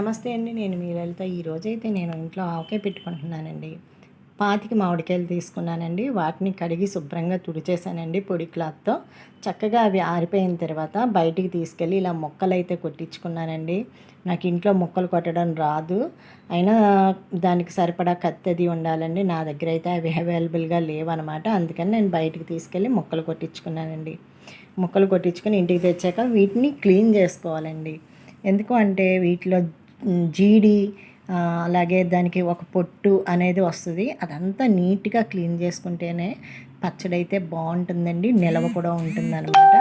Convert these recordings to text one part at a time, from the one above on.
నమస్తే అండి నేను మీ లలిత. ఈరోజైతే నేను ఇంట్లో ఆవకాయ పెట్టుకుంటున్నానండి. పాతికి మామిడికాయలు తీసుకున్నానండి. వాటిని కడిగి శుభ్రంగా తుడిచేసానండి పొడి క్లాత్తో. చక్కగా అవి ఆరిపోయిన తర్వాత బయటికి తీసుకెళ్ళి ఇలా మొక్కలు అయితే కొట్టించుకున్నానండి. నాకు ఇంట్లో మొక్కలు కొట్టడం రాదు. అయినా దానికి సరిపడా కత్తిది ఉండాలండి. నా దగ్గర అయితే అవి అవైలబుల్గా లేవన్నమాట అందుకని నేను బయటికి తీసుకెళ్ళి మొక్కలు కొట్టించుకున్నానండి. మొక్కలు కొట్టించుకొని ఇంటికి తెచ్చాక వీటిని క్లీన్ చేసుకోవాలండి. ఎందుకు అంటే వీటిలో జీడి అలాగే దానికి ఒక పొట్టు అనేది వస్తుంది. అదంతా నీట్గా క్లీన్ చేసుకుంటేనే పచ్చడి అయితే బాగుంటుందండి. నిలవ కూడా ఉంటుందన్నమాట.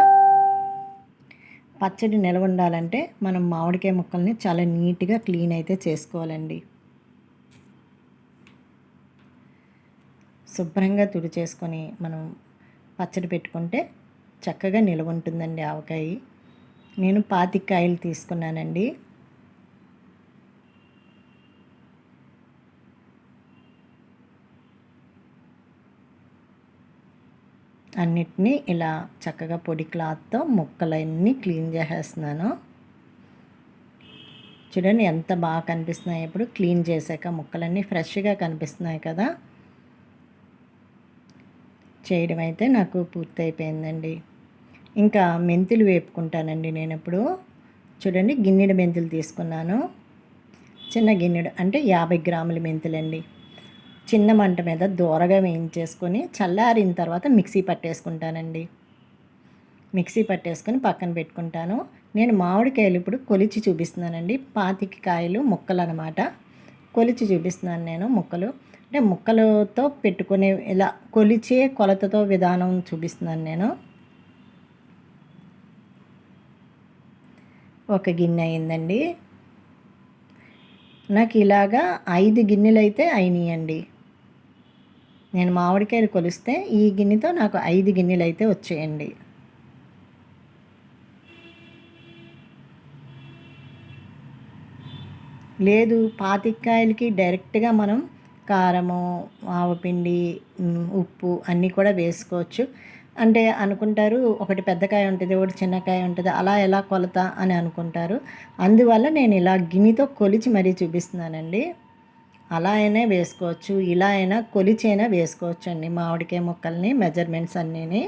పచ్చడి నిలవ ఉండాలంటే మనం మామిడికాయ ముక్కల్ని చాలా నీట్గా క్లీన్ అయితే చేసుకోవాలండి. శుభ్రంగా తుడి చేసుకొని మనం పచ్చడి పెట్టుకుంటే చక్కగా నిలవ ఉంటుందండి ఆవకాయ. నేను పాతికాయలు తీసుకున్నానండి. అన్నిటినీ ఇలా చక్కగా పొడి క్లాత్తో ముక్కలన్నీ క్లీన్ చేసేస్తున్నాను. చూడండి ఎంత బాగా కనిపిస్తున్నాయి. ఇప్పుడు క్లీన్ చేశాక ముక్కలన్నీ ఫ్రెష్గా కనిపిస్తున్నాయి కదా. చేయడం అయితే నాకు పూర్తయిపోయిందండి. ఇంకా మెంతులు వేపుకుంటానండి నేను ఇప్పుడు. చూడండి గిన్నెడు మెంతులు తీసుకున్నాను. చిన్న గిన్నెడు అంటే యాభై గ్రాముల మెంతులండి. చిన్న మంట మీద దూరగా వేయించేసుకొని చల్లారిన తర్వాత మిక్సీ పట్టేసుకుంటానండి. మిక్సీ పట్టేసుకొని పక్కన పెట్టుకుంటాను. నేను మామిడికాయలు ఇప్పుడు కొలిచి చూపిస్తున్నానండి. పాతికి కాయలు ముక్కలు అనమాట కొలిచి చూపిస్తున్నాను నేను ముక్కలు. అంటే ముక్కలతో పెట్టుకునే ఇలా కొలిచే కొలతతో విధానం చూపిస్తున్నాను నేను. ఒక గిన్నె అయిందండి. నాకు ఇలాగా ఐదు గిన్నెలు అయితే అయినాయండి. నేను మామిడికాయలు కొలిస్తే ఈ గిన్నెతో నాకు ఐదు గిన్నెలు అయితే వచ్చేయండి. లేదు పాతికాయలకి డైరెక్ట్గా మనం కారము ఆవపిండి ఉప్పు అన్నీ కూడా వేసుకోవచ్చు. అంటే అనుకుంటారు ఒకటి పెద్దకాయ ఉంటుంది ఒకటి చిన్నకాయ ఉంటుంది అలా ఎలా కొలత అని అనుకుంటారు. అందువల్ల నేను ఇలా గిన్నెతో కొలిచి మరీ చూపిస్తున్నానండి. అలా అయినా వేసుకోవచ్చు ఇలా అయినా కొలిచైనా వేసుకోవచ్చు అండి మామిడికాయ ముక్కల్ని మెజర్మెంట్స్ అన్నీని.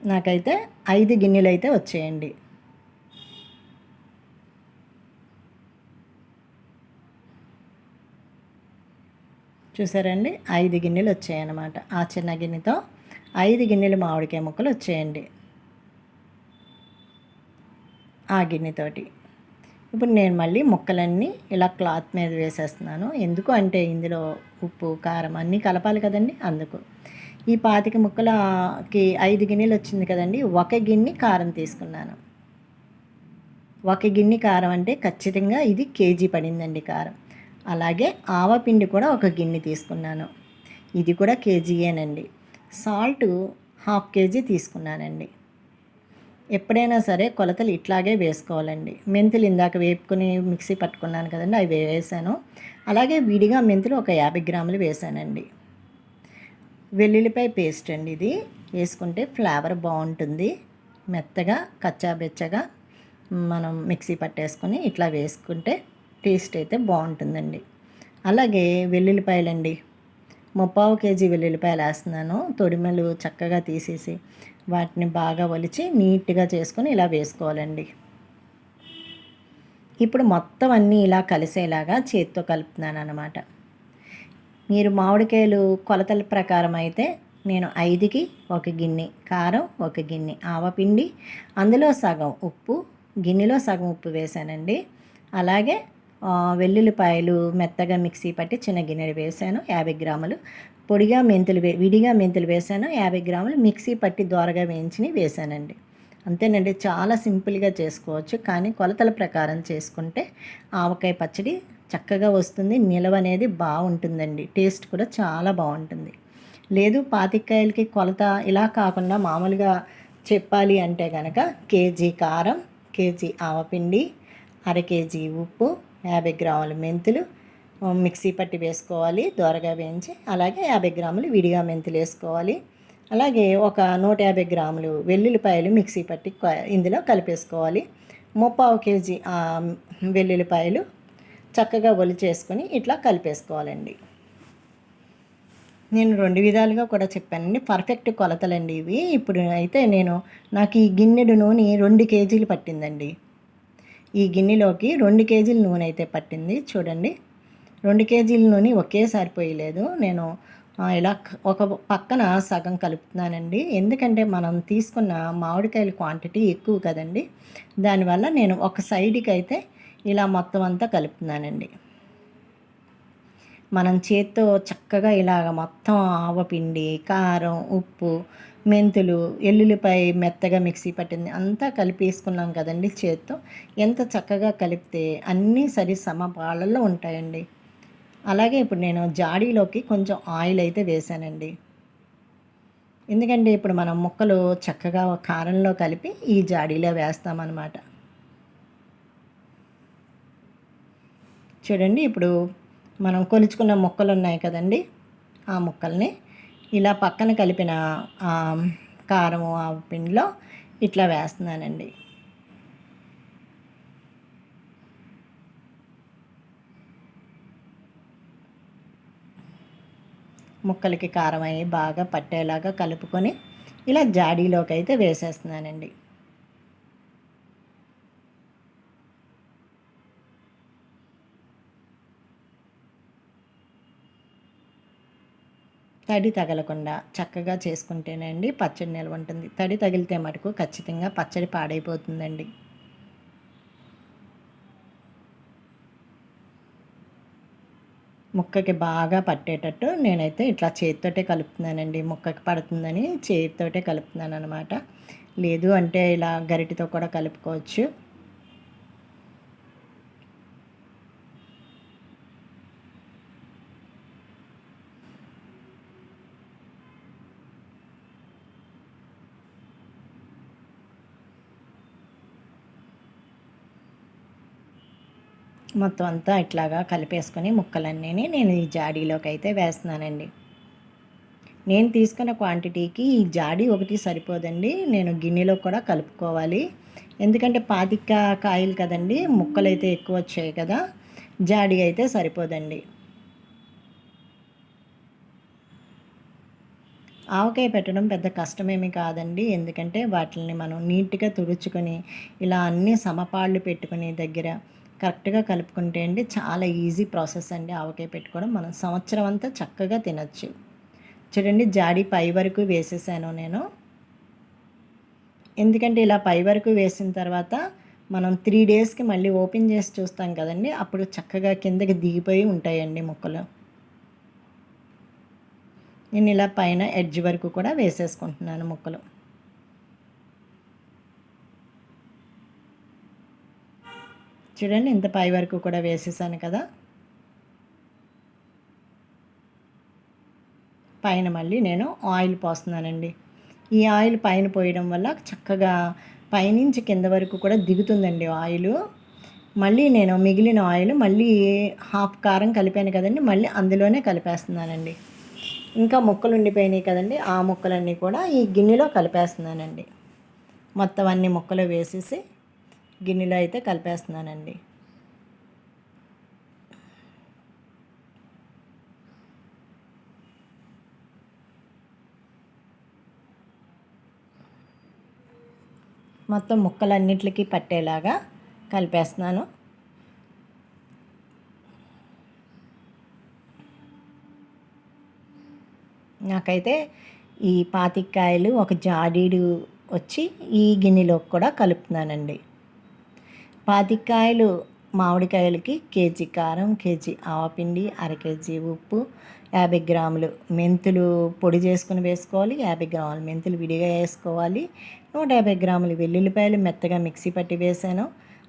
నాకైతే ఐదు గిన్నెలు అయితే వచ్చేయండి. చూసారండి? ఐదు గిన్నెలు వచ్చాయన్నమాట ఆ చిన్న గిన్నెతో. ఐదు గిన్నెలు మామిడికాయ ముక్కలు వచ్చేయండి. ఆ గిన్నెతోటి. ఇప్పుడు నేను మళ్ళీ ముక్కలన్నీ ఇలా క్లాత్ మీద వేసేస్తున్నాను. ఎందుకు అంటే ఇందులో ఉప్పు కారం అన్నీ కలపాలి కదండి అందుకు. ఈ పాతిక ముక్కలకి ఐదు గిన్నెలు వచ్చింది కదండి ఒక గిన్నె కారం తీసుకున్నాను. ఒక గిన్నె కారం అంటే ఖచ్చితంగా ఇది కేజీ పడిందండి కారం. అలాగే ఆవపిండి కూడా ఒక గిన్నె తీసుకున్నాను. ఇది కూడా కేజీయేనండి. సాల్ట్ హాఫ్ కేజీ తీసుకున్నానండి. ఎప్పుడైనా సరే కొలతలు ఇట్లాగే వేసుకోవాలండి. మెంతులు ఇందాక వేపుకొని మిక్సీ పట్టుకున్నాను కదండి అవి వేసాను. అలాగే విడిగా మెంతులు ఒక యాభై గ్రాములు వేసానండి. వెల్లుల్లిపాయ పేస్ట్ అండి ఇది. వేసుకుంటే ఫ్లేవర్ బాగుంటుంది. మెత్తగా కచ్చాబెచ్చగా మనం మిక్సీ పట్టేసుకొని ఇట్లా వేసుకుంటే టేస్ట్ అయితే బాగుంటుందండి. అలాగే వెల్లుల్లిపాయలండి. ముప్పావు కేజీ వెల్లుల్లిపాయలు వేస్తున్నాను. తొడిమలు చక్కగా తీసేసి వాటిని బాగా ఒలిచి నీట్గా చేసుకొని ఇలా వేసుకోవాలండి. ఇప్పుడు మొత్తం అన్నీ ఇలా కలిసేలాగా చేతితో కలుపుతున్నాను అనమాట మీరు మామిడికాయలు కొలతల ప్రకారం అయితే నేను ఐదుకి ఒక గిన్నె కారం ఒక గిన్నె ఆవపిండి అందులో సగం ఉప్పు గిన్నెలో సగం ఉప్పు వేసానండి. అలాగే వెల్లుల్లిపాయలు మెత్తగా మిక్సీ పట్టి చిన్న గిన్నెలు వేసాను యాభై గ్రాములు. పొడిగా మెంతులు వే విడిగా మెంతులు వేసాను యాభై గ్రాములు. మిక్సీ పట్టి దోరగా వేయించి వేసానండి. అంతేనండి చాలా సింపుల్గా చేసుకోవచ్చు. కానీ కొలతల ప్రకారం చేసుకుంటే ఆవకాయ పచ్చడి చక్కగా వస్తుంది. నిలవ అనేది బాగుంటుందండి. టేస్ట్ కూడా చాలా బాగుంటుంది. లేదు పాతికాయలకి కొలత ఇలా కాకుండా మామూలుగా చెప్పాలి అంటే కనుక కేజీ కారం కేజీ ఆవపిండి అర కేజీ ఉప్పు యాభై గ్రాముల మెంతులు మిక్సీ పట్టి వేసుకోవాలి దోరగా వేయించి అలాగే యాభై గ్రాములు విడిగా మెంతులు వేసుకోవాలి. అలాగే ఒక నూట యాభై గ్రాములు వెల్లుల్లిపాయలు మిక్సీ పట్టి ఇందులో కలిపేసుకోవాలి. ముప్పావు కేజీ వెల్లుల్లిపాయలు చక్కగా ఒలి చేసుకొని ఇట్లా కలిపేసుకోవాలండి. నేను రెండు విధాలుగా కూడా చెప్పానండి. పర్ఫెక్ట్ కొలతలండి ఇవి. ఇప్పుడు అయితే నేను నాకు ఈ గిన్నెడు నూనె రెండు కేజీలు పట్టిందండి. ఈ గిన్నెలోకి రెండు కేజీల నూనె అయితే పట్టింది. చూడండి. రెండు కేజీల నూనె ఒకేసారి పోయలేదు. నేను ఇలా ఒక పక్కన సగం కలుపుతున్నానండి. ఎందుకంటే మనం తీసుకున్న మామిడికాయల క్వాంటిటీ ఎక్కువ కదండి. దానివల్ల నేను ఒక సైడ్కి అయితే ఇలా మొత్తం అంతా కలుపుతున్నానండి. మనం చేత్తో చక్కగా ఇలాగ మొత్తం ఆవపిండి కారం ఉప్పు మెంతులు ఎల్లుల్లిపాయ మెత్తగా మిక్సీ పట్టింది. అంతా కలిపేసుకున్నాం కదండి చేత్తో. ఎంత చక్కగా కలిపితే అన్నీ సరి సమ ఉంటాయండి. అలాగే ఇప్పుడు నేను జాడీలోకి కొంచెం ఆయిల్ అయితే వేసానండి ఎందుకంటే ఇప్పుడు మనం ముక్కలు చక్కగా కారంలో కలిపి ఈ జాడీలో వేస్తామన్నమాట. చూడండి ఇప్పుడు మనం కొలుచుకున్న ముక్కలు ఉన్నాయి కదండి. ఆ ముక్కల్ని ఇలా పక్కన కలిపిన కారం ఆ పిండిలో ఇట్లా వేస్తున్నానండి. ముక్కలకి కారం అయ్యి బాగా పట్టేలాగా కలుపుకొని ఇలా జాడీలోకి అయితే వేసేస్తున్నానండి. తడి తగలకుండా చక్కగా చేసుకుంటేనండి పచ్చడి నిల్వ ఉంటుంది. తడి తగిలితే మటుకు ఖచ్చితంగా పచ్చడి పాడైపోతుందండి. ముక్కకి బాగా పట్టేటట్టు నేనైతే ఇట్లా చేతితోటే కలుపుతున్నానండి. ముక్కకి పడుతుందని చేతితోటే కలుపుతున్నాను అనమాట లేదు అంటే ఇలా గరిటితో కూడా కలుపుకోవచ్చు. మొత్తం అంతా ఇట్లాగా కలిపేసుకొని ముక్కలన్నీ నేను ఈ జాడీలోకి అయితే వేస్తున్నానండి. నేను తీసుకున్న క్వాంటిటీకి ఈ జాడీ ఒకటి సరిపోదండి. నేను గిన్నెలో కూడా కలుపుకోవాలి. ఎందుకంటే పాతిక కాయలు కదండి ముక్కలు అయితే ఎక్కువ వచ్చాయి కదా జాడీ అయితే సరిపోదండి. ఆవకాయ పెట్టడం పెద్ద కష్టమేమి కాదండి. ఎందుకంటే వాటిని మనం నీట్గా తుడుచుకొని ఇలా అన్ని సమపాళ్ళు పెట్టుకుని దగ్గర కరెక్ట్గా కలుపుకుంటే అండి చాలా ఈజీ ప్రాసెస్ అండి ఆవకాయ పెట్టుకోవడం. మనం సంవత్సరం అంతా చక్కగా తినచ్చు. చూడండి జాడి పై వరకు వేసేసాను నేను. ఎందుకంటే ఇలా పై వరకు వేసిన తర్వాత మనం త్రీ డేస్కి మళ్ళీ ఓపెన్ చేసి చూస్తాం కదండి అప్పుడు చక్కగా కిందకి దిగిపోయి ఉంటాయండి ముక్కలు. నేను ఇలా పైన ఎడ్జ్ వరకు కూడా వేసేసుకుంటున్నాను ముక్కలు. చూడండి ఇంత పై వరకు కూడా వేసేసాను కదా. పైన మళ్ళీ నేను ఆయిల్ పోస్తున్నానండి. ఈ ఆయిల్ పైన పోయడం వల్ల చక్కగా పైనుంచి కింద వరకు కూడా దిగుతుందండి ఆయిల్. మళ్ళీ నేను మిగిలిన ఆయిల్ మళ్ళీ హాఫ్ కారం కలిపాను కదండి మళ్ళీ అందులోనే కలిపేస్తున్నానండి. ఇంకా ముక్కలు ఉండిపోయినాయి కదండి ఆ ముక్కలన్నీ కూడా ఈ గిన్నెలో కలిపేస్తున్నానండి. మొత్తం అన్ని ముక్కలు వేసేసి గిన్నెలో అయితే కలిపేస్తున్నానండి. మొత్తం ముక్కలన్నిటికీ పట్టేలాగా కలిపేస్తున్నాను. నాకైతే ఈ పాతికాయలు ఒక జాడీడు వచ్చి ఈ గిన్నెలోకి కూడా కలుపుతున్నానండి. పాతికాయలు మామిడికాయలకి కేజీ కారం కేజీ ఆవపిండి అర కేజీ ఉప్పు యాభై గ్రాములు మెంతులు పొడి చేసుకుని వేసుకోవాలి. యాభై గ్రాములు మెంతులు విడిగా వేసుకోవాలి. నూట యాభై గ్రాములు వెల్లుల్లిపాయలు మెత్తగా మిక్సీ పట్టి వేసాను.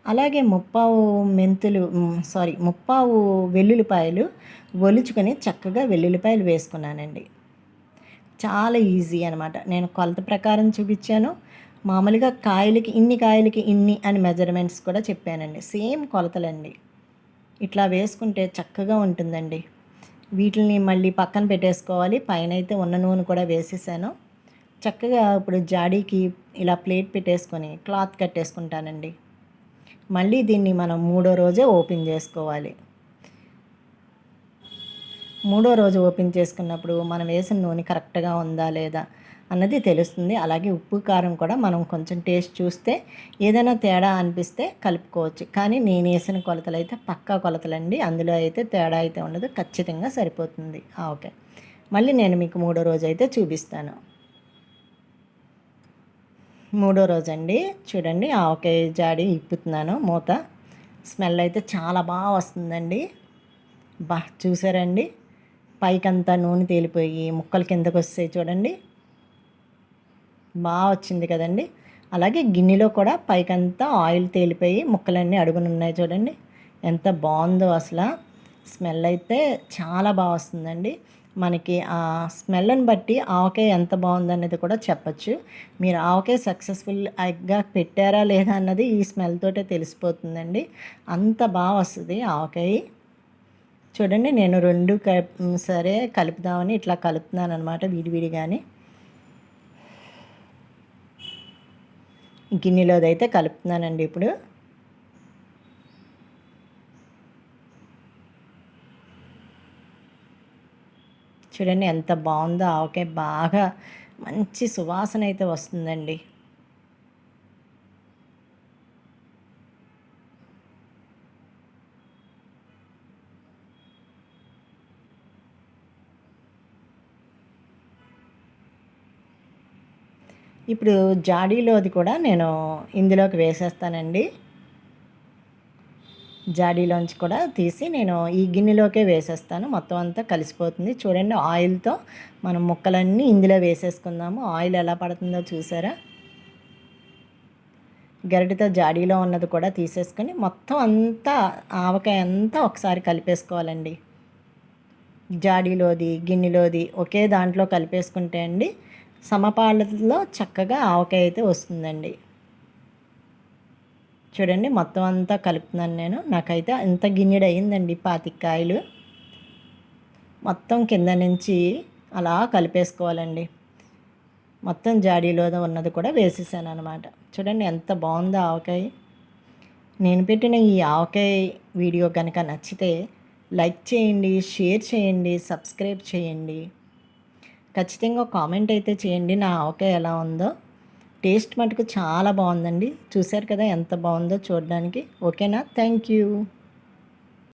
అలాగే ముప్పావు మెంతులు సారీ ముప్పావు వెల్లుల్లిపాయలు ఒలుచుకొని చక్కగా వెల్లుల్లిపాయలు వేసుకున్నానండి. చాలా ఈజీ అనమాట నేను కొలత ప్రకారం చూపించాను. మామూలుగా కాయలకి ఇన్ని కాయలకి ఇన్ని అని మెజర్మెంట్స్ కూడా చెప్పానండి. సేమ్ కొలతలండి. ఇట్లా వేసుకుంటే చక్కగా ఉంటుందండి. వీటిని మళ్ళీ పక్కన పెట్టేసుకోవాలి. పైన అయితే ఉన్న నూనె కూడా వేసేసాను. చక్కగా ఇప్పుడు జాడీకి ఇలా ప్లేట్ పెట్టేసుకొని క్లాత్ కట్టేసుకుంటానండి. మళ్ళీ దీన్ని మనం మూడో రోజే ఓపెన్ చేసుకోవాలి. మూడో రోజు ఓపెన్ చేసుకున్నప్పుడు మనం వేసిన నూనె కరెక్ట్గా ఉందా లేదా అన్నది తెలుస్తుంది. అలాగే ఉప్పు కారం కూడా మనం కొంచెం టేస్ట్ చూస్తే ఏదైనా తేడా అనిపిస్తే కలుపుకోవచ్చు. కానీ నేను వేసిన కొలతలు అయితే పక్కా కొలతలండి. అందులో అయితే తేడా అయితే ఉండదు. ఖచ్చితంగా సరిపోతుంది. ఓకే. మళ్ళీ నేను మీకు మూడో రోజు అయితే చూపిస్తాను. మూడో రోజు అండి. చూడండి. ఆవకాయ జాడి ఇప్పుతున్నాను. మూత. స్మెల్ అయితే చాలా బాగా వస్తుందండి. బా చూసారండి? పైకంతా నూనె తేలిపోయి ముక్కలు కిందకు వస్తాయి చూడండి. బాగా వచ్చింది కదండి. అలాగే గిన్నెలో కూడా పైకంతా ఆయిల్ తేలిపోయి ముక్కలన్నీ అడుగున ఉన్నాయి చూడండి. ఎంత బాగుందో అసలు. స్మెల్ అయితే చాలా బాగా వస్తుందండి. మనకి ఆ స్మెల్ని బట్టి ఆవకాయ ఎంత బాగుందనేది కూడా చెప్పచ్చు. మీరు ఆవకాయ సక్సెస్ఫుల్ ఎగ్గా పెట్టారా లేదా అన్నది ఈ స్మెల్ తోటే తెలిసిపోతుందండి. అంత బాగా వస్తుంది ఆవకాయ చూడండి నేను రెండు సరే కలుపుదామని ఇట్లా కలుపుతున్నాను అనమాట విడివిడిగాని. గిన్నెలోదైతే కలుపుతున్నానండి ఇప్పుడు. చూడండి ఎంత బాగుందో ఆవకాయ బాగా మంచి సువాసన అయితే వస్తుందండి. ఇప్పుడు జాడీలోది కూడా నేను ఇందులోకి వేసేస్తానండి. జాడీలోంచి కూడా తీసి నేను ఈ గిన్నెలోకే వేసేస్తాను. మొత్తం అంతా కలిసిపోతుంది. చూడండి ఆయిల్తో మనం ముక్కలన్నీ ఇందులో వేసేసుకుందాము. ఆయిల్ ఎలా పడుతుందో చూసారా? గరిటతో జాడీలో ఉన్నది కూడా తీసేసుకొని మొత్తం అంతా ఆవకాయ అంతా ఒకసారి కలిపేసుకోవాలండి. జాడీలోది గిన్నెలోది ఒకే దాంట్లో కలిపేసుకుంటే అండి సమపాలతో చక్కగా ఆవకాయ అయితే వస్తుందండి. చూడండి మొత్తం అంతా కలుపుతున్నాను నేను. నాకైతే ఇంత గిన్నెడు అయిందండి పాతికాయలు మొత్తం కింద నుంచి అలా కలిపేసుకోవాలండి. మొత్తం జాడీలో ఉన్నది కూడా వేసేసాను అనమాట చూడండి ఎంత బాగుందో ఆవకాయ. నేను పెట్టిన ఈ ఆవకాయ వీడియో కనుక నచ్చితే లైక్ చేయండి షేర్ చేయండి సబ్స్క్రైబ్ చేయండి. ఖచ్చితంగా కామెంట్ అయితే చేయండి. నా ఆవకాయ ఎలా ఉందో. టేస్ట్ మటుకు చాలా బాగుందండి. చూశారు కదా ఎంత బాగుందో చూడడానికి. ఓకేనా? Thank you.